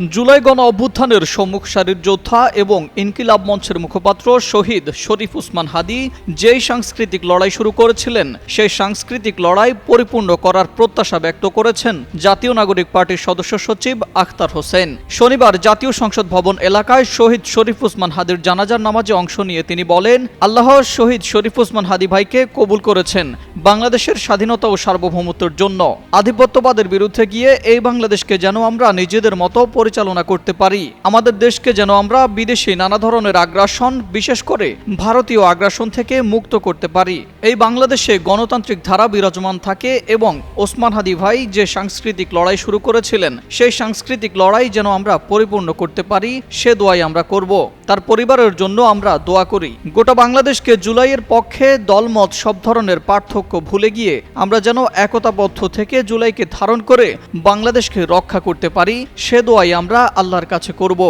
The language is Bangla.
জুলাই গণ অভ্যুত্থানের সম্মুখ সারির যোদ্ধা এবং ইনকিলাব মঞ্চের মুখপাত্র শহীদ শরীফ উসমান হাদি যেই সাংস্কৃতিক লড়াই শুরু করেছিলেন, সেই সাংস্কৃতিক লড়াই পরিপূর্ণ করার প্রত্যাশা ব্যক্ত করেছেন জাতীয় নাগরিক পার্টির সদস্য সচিব আখতার হোসেন। শনিবার জাতীয় সংসদ ভবন এলাকায় শহীদ শরীফ উসমান হাদির জানাজার নামাজে অংশ নিয়ে তিনি বলেন, আল্লাহ শহীদ শরীফ উসমান হাদি ভাইকে কবুল করেছেন বাংলাদেশের স্বাধীনতা ও সার্বভৌমত্বের জন্য। আধিপত্যবাদের বিরুদ্ধে গিয়ে এই বাংলাদেশকে যেন আমরা নিজেদের মতো পরিচালনা করতে পারি। আমাদের দেশকে যেন আমরা বিদেশি নানা ধরনের আগ্রাসন, বিশেষ করে ভারতীয় আগ্রাসন থেকে মুক্ত করতে পারি। এই বাংলাদেশে গণতান্ত্রিক ধারা বিরাজমান থাকে এবং ওসমান হাদি ভাই যে সাংস্কৃতিক লড়াই শুরু করেছিলেন, সেই সাংস্কৃতিক লড়াই যেন আমরা পরিপূর্ণ করতে পারি, সে দোয়াই আমরা করব। তার পরিবারের জন্য আমরা দোয়া করি। গোটা বাংলাদেশকে জুলাইয়ের পক্ষে দলমত সব ধরনের পার্থক্য ভুলে গিয়ে আমরা যেন একতাবদ্ধ থেকে জুলাইকে ধারণ করে বাংলাদেশকে রক্ষা করতে পারি, সে দোয়াই আমরা আল্লাহর কাছে করব।